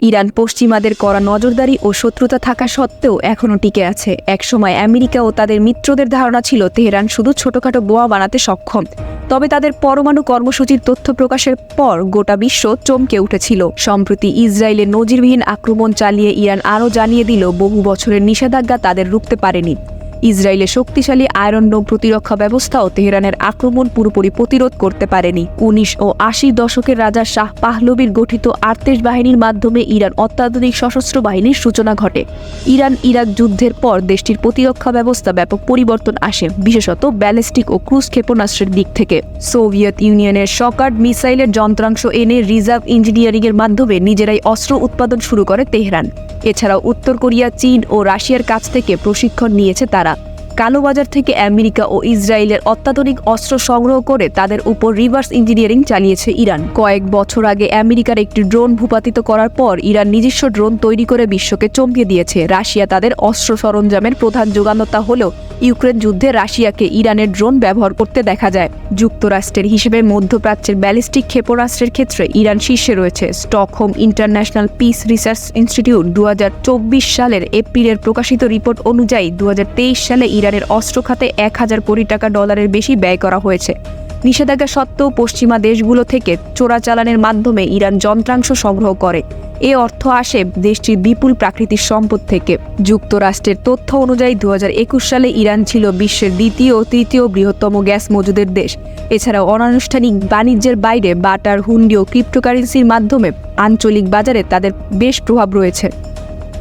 Iran পশ্চিমাদের করা নজরদারি ও শত্রুতা থাকা সত্ত্বেও এখনও টিকে আছে। একসময় আমেরিকা ও তাদের মিত্রদের ধারণা ছিল তেহরান শুধু ছোটখাটো বোয়া বানাতে সক্ষম। তবে তাদের পরমাণু কর্মসূচির তথ্য প্রকাশের পর গোটা বিশ্ব চমকে উঠেছিল। সম্প্রতি ইসরায়েলের নজিরবিহীন আক্রমণ চালিয়ে ইরান আরও জানিয়ে দিল, বহু বছরের নিষেধাজ্ঞা তাদের রুখতে পারেনি। ইসরায়েলের শক্তিশালী আয়রন ডোম প্রতিরক্ষা ব্যবস্থাও তেহরানের আক্রমণ পুরোপুরি প্রতিরোধ করতে পারেনি। উনিশ ও আশির দশকের রাজা শাহ পাহলবির গঠিত আর্তেশ বাহিনীর মাধ্যমে ইরান অত্যাধুনিক সশস্ত্র বাহিনীর সূচনা ঘটে। ইরান ইরাক যুদ্ধের পর দেশটির প্রতিরক্ষা ব্যবস্থা ব্যাপক পরিবর্তন আসে, বিশেষত ব্যালিস্টিক ও ক্রুজ ক্ষেপণাস্ত্রের দিক থেকে। সোভিয়েত ইউনিয়নের শকার্ড মিসাইলের যন্ত্রাংশ এনে রিজার্ভ ইঞ্জিনিয়ারিংয়ের মাধ্যমে নিজেরাই অস্ত্র উৎপাদন শুরু করে তেহরান। এছাড়াও উত্তর কোরিয়া, চীন ও রাশিয়ার কাছ থেকে প্রশিক্ষণ নিয়েছে তারা। কালোবাজার থেকে আমেরিকা ও ইসরায়েলের অত্যাধুনিক অস্ত্র সংগ্রহ করে তাদের উপর রিভার্স ইঞ্জিনিয়ারিং চালিয়েছে ইরান। কয়েক বছর আগে আমেরিকার একটি ড্রোন ভূপাতিত করার পর ইরান নিজস্ব ড্রোন তৈরি করে বিশ্বকে চমকে দিয়েছে। রাশিয়া তাদের অস্ত্র সরঞ্জামের প্রধান যোগানতা হলেও ইউক্রেন যুদ্ধে রাশিয়াকে ইরানের ড্রোন ব্যবহার করতে দেখা যায়। যুক্তরাষ্ট্রের হিসেবে মধ্যপ্রাচ্যের ব্যালিস্টিক ক্ষেপণাস্ত্রের ক্ষেত্রে ইরান শীর্ষে রয়েছে। Stockholm International Peace Research Institute দুহাজার চব্বিশ সালের এপ্রিলের প্রকাশিত রিপোর্ট অনুযায়ী দু হাজার তেইশ সালে ইরানের অস্ত্র খাতে এক হাজার কোটি টাকা ডলারের বেশি ব্যয় করা হয়েছে। নিষেধাজ্ঞা সত্ত্বেও পশ্চিমা দেশগুলো থেকে চোরাচালানের মাধ্যমে ইরান যন্ত্রাংশ সংগ্রহ করে। এ অর্থ আসে দেশটির বিপুল প্রাকৃতিক সম্পদ থেকে। যুক্তরাষ্ট্রের তথ্য অনুযায়ী দু হাজার একুশ সালে ইরান ছিল বিশ্বের দ্বিতীয় ও তৃতীয় বৃহত্তম গ্যাস মজুদের দেশ। এছাড়াও অনানুষ্ঠানিক বাণিজ্যের বাইরে বাটার, হুন্ডি ও ক্রিপ্টোকারেন্সির মাধ্যমে আঞ্চলিক বাজারে তাদের বেশ প্রভাব রয়েছে।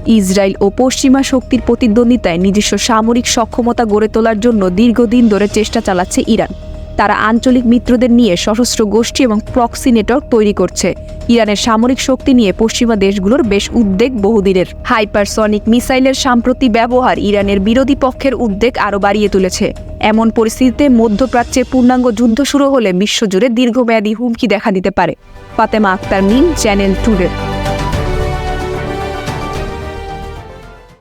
ইসরায়েল ও পশ্চিমা শক্তির প্রতিদ্বন্দ্বিতায় নিজস্ব সামরিক সক্ষমতা গড়ে তোলার জন্য দীর্ঘদিন ধরে চেষ্টা চালাচ্ছে ইরান। তারা আঞ্চলিক মিত্রদের নিয়ে সশস্ত্র গোষ্ঠী এবং প্রক্সি নেটওয়ার্ক তৈরি করছে। ইরানের সামরিক শক্তি নিয়ে পশ্চিমা দেশগুলোর বেশ উদ্বেগ বহুদিনের। হাইপারসনিক মিসাইলের সাম্প্রতি ব্যবহার ইরানের বিরোধী পক্ষের উদ্বেগ আরও বাড়িয়ে তুলেছে। এমন পরিস্থিতিতে মধ্যপ্রাচ্যে পূর্ণাঙ্গ যুদ্ধ শুরু হলে বিশ্বজুড়ে দীর্ঘমেয়াদী হুমকি দেখা দিতে পারে। Fatema Akter Mim, channel today.